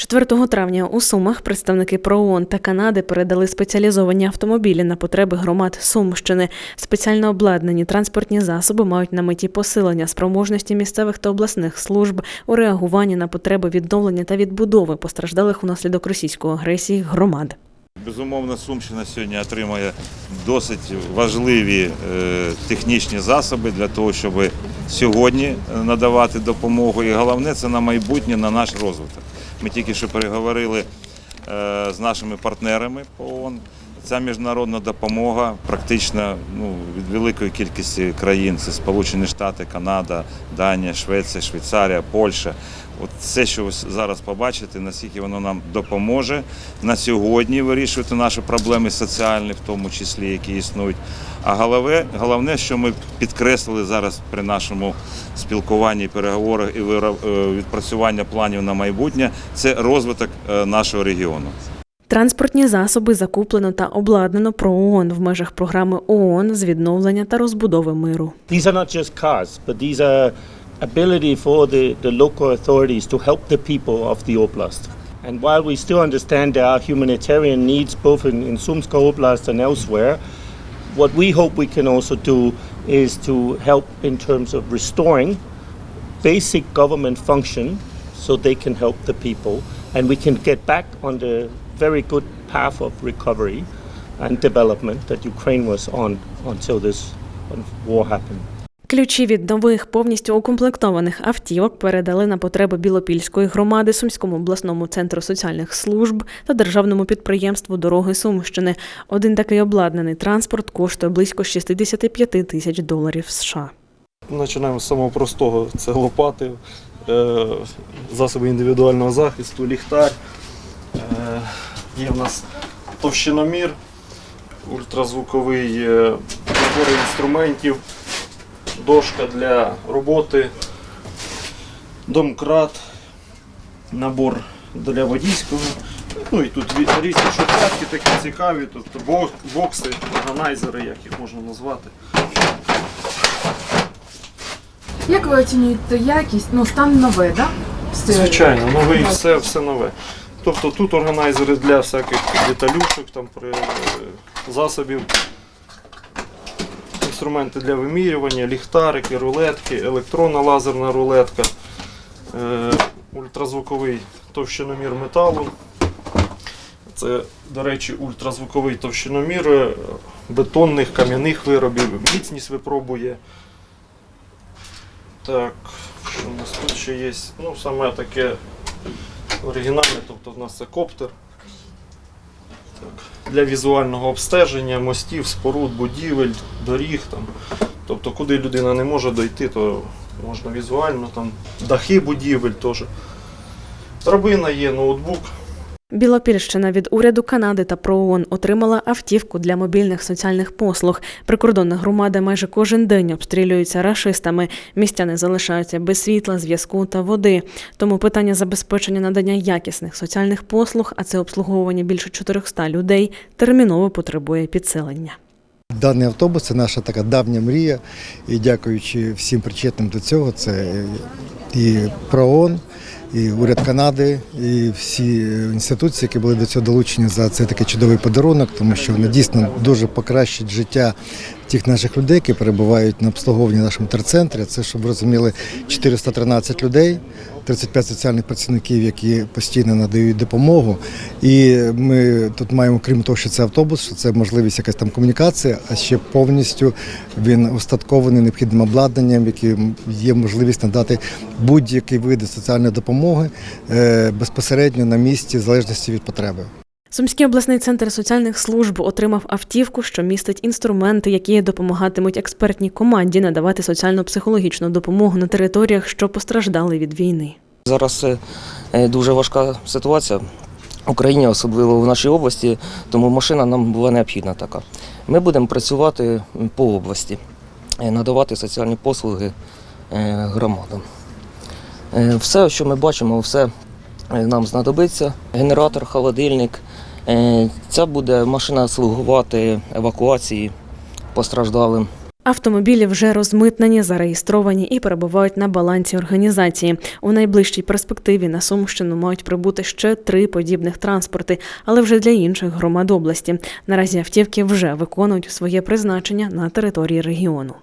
4 травня у Сумах представники ПРООН та Канади передали спеціалізовані автомобілі на потреби громад Сумщини. Спеціально обладнані транспортні засоби мають на меті посилення спроможності місцевих та обласних служб у реагуванні на потреби відновлення та відбудови постраждалих унаслідок російської агресії громад. Безумовно, Сумщина сьогодні отримає досить важливі е, технічні засоби для того, щоб сьогодні е, надавати допомогу. І головне це на майбутнє, на наш розвиток. Ми тільки що переговорили е, з нашими партнерами по ООН. Ця міжнародна допомога практично ну, від великої кількості країн це Сполучені Штати, Канада, Данія, Швеція, Швейцарія, Польща. От все, що ви зараз побачите, наскільки воно нам допоможе на сьогодні вирішувати наші проблеми соціальні, в тому числі, які існують. А головне, головне, що ми підкреслили зараз при нашому спілкуванні, переговорах і е, відпрацювання планів на майбутнє, це розвиток е, нашого регіону. Транспортні засоби закуплено та обладнано ПРООН в межах програми ООН з відновлення та розбудови миру. These are not just cars, but these are ability for the, the local authorities to help the people of the oblast. And while we still understand there are humanitarian needs both in, in Sumska Oblast and elsewhere, what we hope we can also do is to help in terms of restoring basic government function so they can help the people and we can get back on the very good path of recovery and development that Ukraine was on until this war happened. Ключі від нових повністю укомплектованих автівок передали на потреби Білопільської громади, Сумському обласному центру соціальних служб та державному підприємству Дороги Сумщини. Один такий обладнаний транспорт коштує близько 65 тисяч доларів США. Починаємо з самого простого: це лопати, е, засоби індивідуального захисту, ліхтар. Є в нас товщиномір, ультразвуковий е, набор інструментів, дошка для роботи, домкрат, набор для водійського. Ну і тут різні шухлядки такі цікаві, тут бокси, органайзери, як їх можна назвати. Як ви оцінюєте якість? Ну, стан нове, да? Звичайно, новий все, все нове. Тобто тут органайзери для всяких деталюшок, там при е, засобів, інструменти для вимірювання, ліхтарики, рулетки, електронна лазерна рулетка, е, ультразвуковий товщиномір металу. Це, до речі, ультразвуковий товщиномір е, бетонних, кам'яних виробів, міцність випробує. Так, що у нас тут ще є? Ну, саме таке оригінальне, тобто в нас це коптер. Так. Для візуального обстеження мостів, споруд, будівель, доріг. Там. Тобто, куди людина не може дойти, то можна візуально, там, дахи будівель теж. Драбина є, ноутбук. Білопільщина від уряду Канади та ПРООН отримала автівку для мобільних соціальних послуг. Прикордонна громада майже кожен день обстрілюються рашистами. Містяни залишаються без світла, зв'язку та води. Тому питання забезпечення надання якісних соціальних послуг, а це обслуговування більше 400 людей, терміново потребує підсилення. Даний автобус це наша така давня мрія, і дякуючи всім причетним до цього, це і ПРООН, і уряд Канади, і всі інституції, які були до цього долучені за цей такий чудовий подарунок, тому що вони дійсно дуже покращать життя тих наших людей, які перебувають на обслуговуванні в нашому терцентрі. Це, щоб розуміли, 413 людей, 35 соціальних працівників, які постійно надають допомогу. І ми тут маємо, крім того, що це автобус, що це можливість якась там комунікація, а ще повністю він устаткований необхідним обладнанням, яким є можливість надати будь-які види соціальної допомоги е, безпосередньо на місці, в залежності від потреби. Сумський обласний центр соціальних служб отримав автівку, що містить інструменти, які допомагатимуть експертній команді надавати соціально-психологічну допомогу на територіях, що постраждали від війни. Зараз е, дуже важка ситуація в Україні, особливо в нашій області, тому машина нам була необхідна така. Ми будемо працювати по області, е, надавати соціальні послуги е, громадам. Е, Все, що ми бачимо, все е, нам знадобиться. Генератор, холодильник. Е, Ця буде машина слугувати евакуації постраждалим. Автомобілі вже розмитнені, зареєстровані і перебувають на балансі організації. У найближчій перспективі на Сумщину мають прибути ще три подібних транспорти, але вже для інших громад області. Наразі автівки вже виконують своє призначення на території регіону.